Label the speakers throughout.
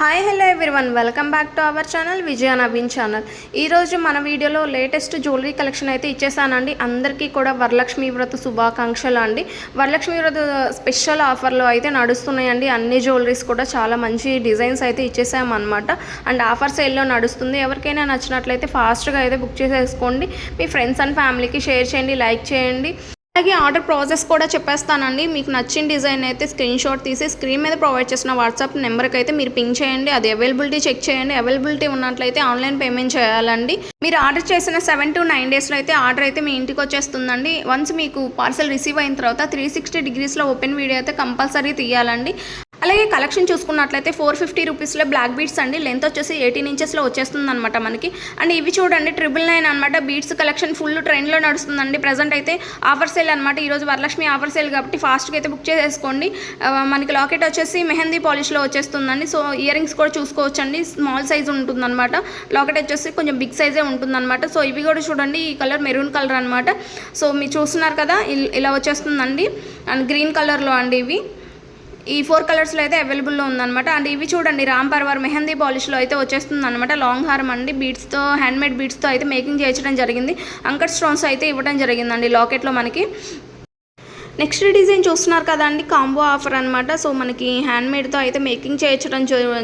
Speaker 1: Hi hello everyone welcome back to our channel Vijaya Naveen channel ఈరోజు మన వీడియోలో latest jewellery collection అయితే ఇచ్చేసానండి. అందరికీ కూడా వరలక్ష్మి వ్రత శుభాకాంక్షలు అండి. వరలక్ష్మి వ్రత స్పెషల్ ఆఫర్లు అయితే నడుస్తున్నాయండి. అన్ని జ్యువెలరీస్ కూడా చాలా మంచి డిజైన్స్ అయితే ఇచ్చేసామన్నమాట. అండ్ ఆఫర్ సేల్లో నడుస్తుంది. ఎవరికైనా నచ్చినట్లయితే ఫాస్ట్గా అయితే బుక్ చేసేసుకోండి. మీ ఫ్రెండ్స్ అండ్ ఫ్యామిలీకి షేర్ చేయండి లైక్ చేయండి. అలాగే ఆర్డర్ ప్రాసెస్ కూడా చెప్పేస్తానండి. మీకు నచ్చిన డిజైన్ అయితే స్క్రీన్ షాట్ తీసి స్క్రీన్ మీద ప్రొవైడ్ చేసిన వాట్సాప్ నెంబర్కి అయితే మీరు పింక్ చేయండి. అది అవైలబిలిటీ చెక్ చేయండి. అవైలబిలిటీ ఉన్నట్లయితే ఆన్లైన్ పేమెంట్ చేయాలండి. మీరు ఆర్డర్ చేసిన సెవెన్ టు నైన్ డేస్లో అయితే ఆర్డర్ అయితే మీ ఇంటికి వచ్చేస్తుందండి. వన్స్ మీకు పార్సల్ రిసీవ్ అయిన తర్వాత త్రీ సిక్స్టీ డిగ్రీస్లో ఓపెన్ వీడియో అయితే కంపల్సరీ తీయాలండి. అలాగే కలెక్షన్ చూసుకున్నట్లయితే ఫోర్ ఫిఫ్టీ రూపీస్లో బ్లాక్ బీట్స్ అండి. లెంత్ వచ్చేసి ఎయిటీన్ ఇంచెస్లో వచ్చేస్తుంది అనమాట మనకి. అండ్ ఇవి చూడండి ట్రిపుల్ నైన్ అనమాట బీట్స్ కలెక్షన్ ఫుల్ ట్రెండ్లో నడుస్తుందండి. ప్రజెంట్ అయితే ఆఫర్ సేల్ అనమాట ఈరోజు వరలక్ష్మి ఆఫర్ సేల్ కాబట్టి ఫాస్ట్గా అయితే బుక్ చేసేసుకోండి. మనకి లాకెట్ వచ్చేసి మెహందీ పాలిష్లో వచ్చేస్తుందండి. సో ఇయర్ రింగ్స్ కూడా చూసుకోవచ్చండి. స్మాల్ సైజ్ ఉంటుందన్నమాట. లాకెట్ వచ్చేసి కొంచెం బిగ్ సైజే ఉంటుందన్నమాట. సో ఇవి కూడా చూడండి. ఈ కలర్ మెరూన్ కలర్ అనమాట సో మీరు చూస్తున్నారు కదా ఇల్- ఇలా వచ్చేస్తుందండి. అండ్ గ్రీన్ కలర్లో అండి ఇవి. ఈ ఫోర్ కలర్స్లో అయితే అవైలబుల్లో ఉందన్నమాట. అండ్ ఇవి చూడండి రామ్ పర్వార్ మెహందీ పాలిష్లో అయితే వచ్చేస్తుంది అనమాట లాంగ్ హారం అండి బీడ్స్తో హ్యాండ్మేడ్ బీడ్స్తో అయితే మేకింగ్ చేయించడం జరిగింది. అంకట్ స్టోన్స్ అయితే ఇవ్వడం జరిగిందండి లాకెట్లో మనకి. నెక్స్ట్ డిజైన్ చూస్తున్నారు కదండి కాంబో ఆఫర్ అనమాట సో మనకి హ్యాండ్మేడ్తో అయితే మేకింగ్ చేయించడం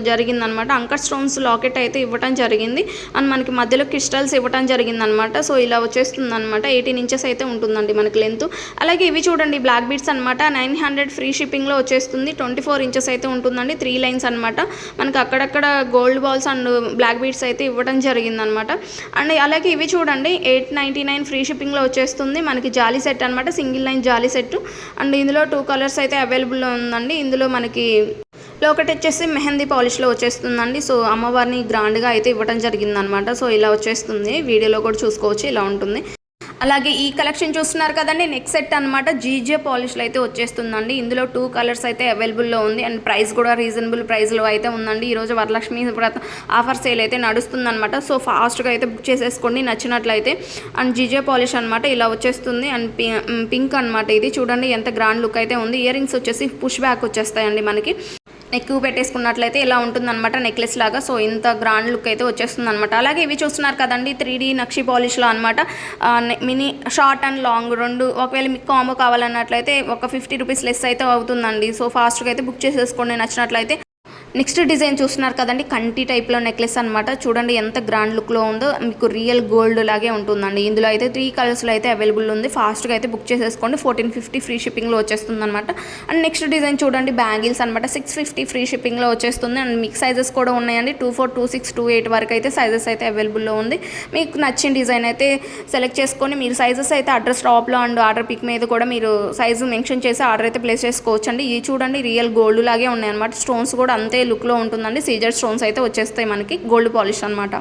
Speaker 1: జరిగింది అనమాట అంకర్ స్టోన్స్ లాకెట్ అయితే ఇవ్వడం జరిగింది. అండ్ మనకి మధ్యలో క్రిస్టల్స్ ఇవ్వడం జరిగిందనమాట సో ఇలా వచ్చేస్తుంది అనమాట ఎయిటీన్ ఇంచెస్ అయితే ఉంటుందండి మనకి లెంత్. అలాగే ఇవి చూడండి బ్లాక్ బీట్స్ అనమాట నైన్ హండ్రెడ్ ఫ్రీ షిప్పింగ్లో వచ్చేస్తుంది. ట్వంటీ ఫోర్ ఇంచెస్ అయితే ఉంటుందండి. త్రీ లైన్స్ అనమాట మనకి అక్కడక్కడ gold balls and black beads అయితే ఇవ్వడం జరిగింది అనమాట అండ్ అలాగే ఇవి చూడండి ఎయిట్ నైంటీ నైన్ ఫ్రీ షిప్పింగ్లో వచ్చేస్తుంది. మనకి జాలీ సెట్ అనమాట సింగిల్ లైన్ జాలీ సెట్ అండ్ ఇందులో టూ కలర్స్ అయితే అవైలబుల్ ఉందండి. ఇందులో మనకి లోకట్ వచ్చేసి మెహందీ పాలిష్లో వచ్చేస్తుందండి. సో అమ్మవారిని గ్రాండ్గా అయితే ఇవ్వడం జరిగిందనమాట. సో ఇలా వచ్చేస్తుంది. వీడియోలో కూడా చూసుకోవచ్చు. ఇలా ఉంటుంది. అలాగే ఈ కలెక్షన్ చూస్తున్నారు కదండి నెక్స్ట్ సెట్ అనమాట జీజే పాలిష్లో అయితే వచ్చేస్తుందండి. ఇందులో టూ కలర్స్ అయితే అవైలబుల్లో ఉంది. అండ్ ప్రైస్ కూడా రీజనబుల్ ప్రైస్లో అయితే ఉందండి. ఈరోజు వరలక్ష్మి వ్రత ఆఫర్ సేల్ అయితే నడుస్తుందనమాట సో ఫాస్ట్గా అయితే బుక్ చేసేసుకోండి నచ్చినట్లయితే. అండ్ జీజే పాలిష్ అనమాట ఇలా వచ్చేస్తుంది. అండ్ పింక్ అనమాట ఇది. చూడండి ఎంత గ్రాండ్ లుక్ అయితే ఉంది. ఇయర్ రింగ్స్ వచ్చేసి పుష్ బ్యాక్ వచ్చేస్తాయండి మనకి. నెక్ పెట్టేసుకున్నట్లయితే ఇలా ఉంటుందన్నమాట నెక్లెస్ లాగా. సో ఇంత గ్రాండ్ లుక్ అయితే వచ్చేస్తుంది అనమాట అలాగే ఇవి చూస్తున్నారు కదండి త్రీ డీ నక్షి పాలిష్లో అనమాట మినీ షార్ట్ అండ్ లాంగ్ రెండు. ఒకవేళ మీకు కాంబో కావాలన్నట్లయితే ఒక ఫిఫ్టీ రూపీస్ లెస్ అయితే అవుతుందండి. సో ఫాస్ట్గా అయితే బుక్ చేసేసుకోండి నచ్చినట్లయితే. నెక్స్ట్ డిజైన్ చూస్తున్నారు కదండి కంటి టైప్లో నెక్లెస్ అనమాట చూడండి ఎంత గ్రాండ్ లుక్లో ఉందో మీకు రియల్ గోల్డ్ లాగే ఉంటుందండి. ఇందులో అయితే త్రీ కలర్స్లో అయితే అవైలబుల్ ఉంది. ఫాస్ట్గా అయితే బుక్ చేసేసుకోండి. ఫోర్టీన్ ఫిఫ్టీ ఫ్రీ షిప్పింగ్లో వచ్చేస్తుంది అనమాట అండ్ నెక్స్ట్ డిజైన్ చూడండి బ్యాంగిల్స్ అనమాట సిక్స్ ఫిఫ్టీ ఫ్రీ షిప్పింగ్లో వచ్చేస్తుంది. అండ్ మీకు సైజెస్ కూడా ఉన్నాయండి. Two four two six two eight వరకు అయితే సైజెస్ అయితే అవైలబుల్లో ఉంది. మీకు నచ్చిన డిజైన్ అయితే సెలెక్ట్ చేసుకొని మీరు సైజెస్ అయితే అడ్రస్ టాప్లో అండ్ ఆర్డర్ పిక్ మీద కూడా మీరు సైజు మెన్షన్ చేసి ఆర్డర్ అయితే ప్లేస్ చేసుకోవచ్చు అండి ఇది చూడండి రియల్ గోల్డ్ లాగే ఉన్నాయన్నమాట. స్టోన్స్ కూడా అంతే లుక్లో ఉంటుందండి. సీజర్ స్టోన్స్ అయితే వచ్చేస్తాయి మనకి. గోల్డ్ పాలిష్ అనమాట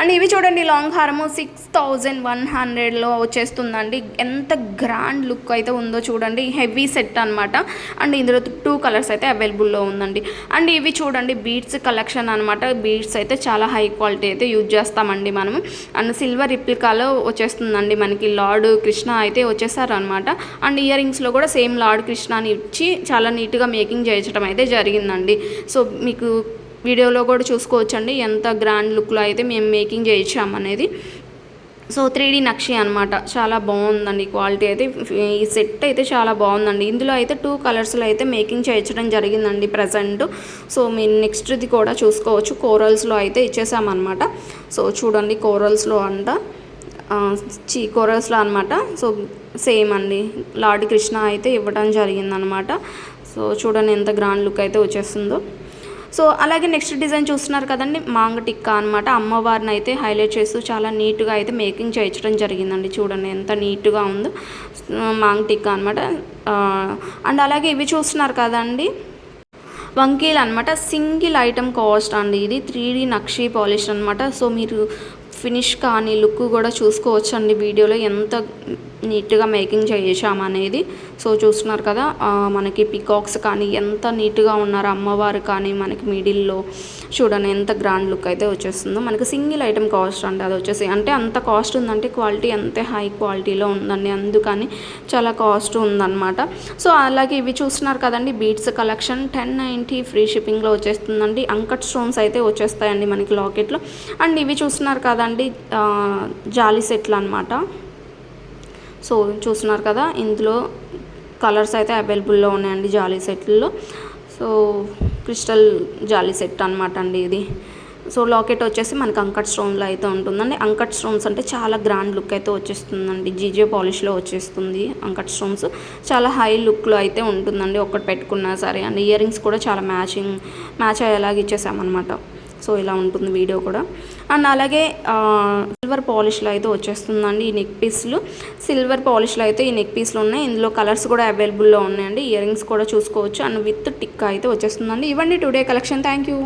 Speaker 1: అండ్ ఇవి చూడండి లాంగ్ హారము సిక్స్ థౌజండ్ వన్ హండ్రెడ్లో వచ్చేస్తుందండి. ఎంత గ్రాండ్ లుక్ అయితే ఉందో చూడండి. హెవీ సెట్ అనమాట అండ్ ఇందులో టూ కలర్స్ అయితే అవైలబుల్లో ఉందండి. అండ్ ఇవి చూడండి బీడ్స్ కలెక్షన్ అనమాట బీడ్స్ అయితే చాలా హై క్వాలిటీ అయితే యూజ్ చేస్తామండి మనము. అండ్ సిల్వర్ రిప్లికాలో వచ్చేస్తుందండి మనకి లార్డ్ కృష్ణ అయితే వచ్చేసారు అనమాట అండ్ ఇయర్ రింగ్స్లో కూడా సేమ్ లార్డ్ కృష్ణని ఇచ్చి చాలా నీట్గా మేకింగ్ చేయించడం అయితే జరిగిందండి. సో మీకు వీడియోలో కూడా చూసుకోవచ్చండి. ఎంత గ్రాండ్ లుక్లో అయితే మేము మేకింగ్ చేయించామనేది. సో త్రీ డీ నక్షి అనమాట చాలా బాగుందండి క్వాలిటీ అయితే. ఈ సెట్ అయితే చాలా బాగుందండి. ఇందులో అయితే టూ కలర్స్లో అయితే మేకింగ్ చేయించడం జరిగిందండి ప్రజెంట్ సో మీరు నెక్స్ట్ది కూడా చూసుకోవచ్చు. కోరల్స్లో అయితే ఇచ్చేసామన్నమాట. సో చూడండి కోరల్స్లో అంట. చీ కోరల్స్లో అనమాట సో సేమ్ అండి. లార్డ్ కృష్ణ అయితే ఇవ్వడం జరిగిందనమాట సో చూడండి ఎంత గ్రాండ్ లుక్ అయితే వచ్చేస్తుందో. సో అలాగే నెక్స్ట్ డిజైన్ చూస్తున్నారు కదండి మాంగ టిక్కా అనమాట అమ్మవారిని అయితే హైలైట్ చేస్తూ చాలా నీట్గా అయితే మేకింగ్ చేయించడం జరిగిందండి. చూడండి ఎంత నీట్గా ఉందో. మాంగ టిక్కా అనమాట అండ్ అలాగే ఇవి చూస్తున్నారు కదండి వంకీలు అనమాట సింగిల్ ఐటమ్ కాస్ట్ అండి ఇది. త్రీ డీ నక్షి పాలిష్ అనమాట సో మీరు ఫినిష్ కానీ లుక్ కూడా చూసుకోవచ్చు అండి వీడియోలో. ఎంత నీట్గా మేకింగ్ చేసామనేది సో చూస్తున్నారు కదా మనకి పికాక్స్ కానీ ఎంత నీట్గా ఉన్నారు అమ్మవారు కానీ మనకి మిడిల్లో చూడండి ఎంత గ్రాండ్ లుక్ అయితే వచ్చేస్తుందో. మనకి సింగిల్ ఐటమ్ కాస్ట్ అండి అది వచ్చేసి. అంటే అంత కాస్ట్ ఉందంటే క్వాలిటీ అంతే హై క్వాలిటీలో ఉందండి అందుకని చాలా కాస్ట్ ఉందన్నమాట. సో అలాగే ఇవి చూస్తున్నారు కదండి beads collection ten ninety free షిప్పింగ్లో వచ్చేస్తుందండి. అంకట్ స్టోన్స్ అయితే వచ్చేస్తాయండి మనకి లాకెట్లో. అండ్ ఇవి చూస్తున్నారు కదండి జాలీ సెట్లు అనమాట సో చూస్తున్నారు కదా ఇందులో కలర్స్ అయితే అవైలబుల్లో ఉన్నాయండి జాలీ సెట్లో సో క్రిస్టల్ జాలీ సెట్ అనమాట అండి ఇది. సో లాకెట్ వచ్చేసి మనకి అంకట్ స్టోన్లో అయితే ఉంటుందండి. అంకట్ స్టోన్స్ అంటే చాలా గ్రాండ్ లుక్ అయితే వచ్చేస్తుందండి. జీజే పాలిష్లో వచ్చేస్తుంది అంకట్ స్టోన్స్. చాలా హై లుక్లో అయితే ఉంటుందండి ఒక్కటి పెట్టుకున్నా సరే. అండ్ ఇయర్ రింగ్స్ కూడా చాలా మ్యాచింగ్ మ్యాచ్ అయ్యేలాగా ఇచ్చేసామన్నమాట. సో ఇలా ఉంటుంది వీడియో కూడా. అండ్ అలాగే సిల్వర్ పాలిష్లో అయితే వచ్చేస్తుందండి ఈ నెక్ పీస్లు. సిల్వర్ పాలిష్లో అయితే ఈ నెక్ పీస్లు ఉన్నాయి. ఇందులో కలర్స్ కూడా అవైలబుల్లో ఉన్నాయండి. ఇయర్ రింగ్స్ కూడా చూసుకోవచ్చు. అండ్ విత్ టిక్ అయితే వచ్చేస్తుందండి. ఇవ్వండి టుడే కలెక్షన్. Thank you.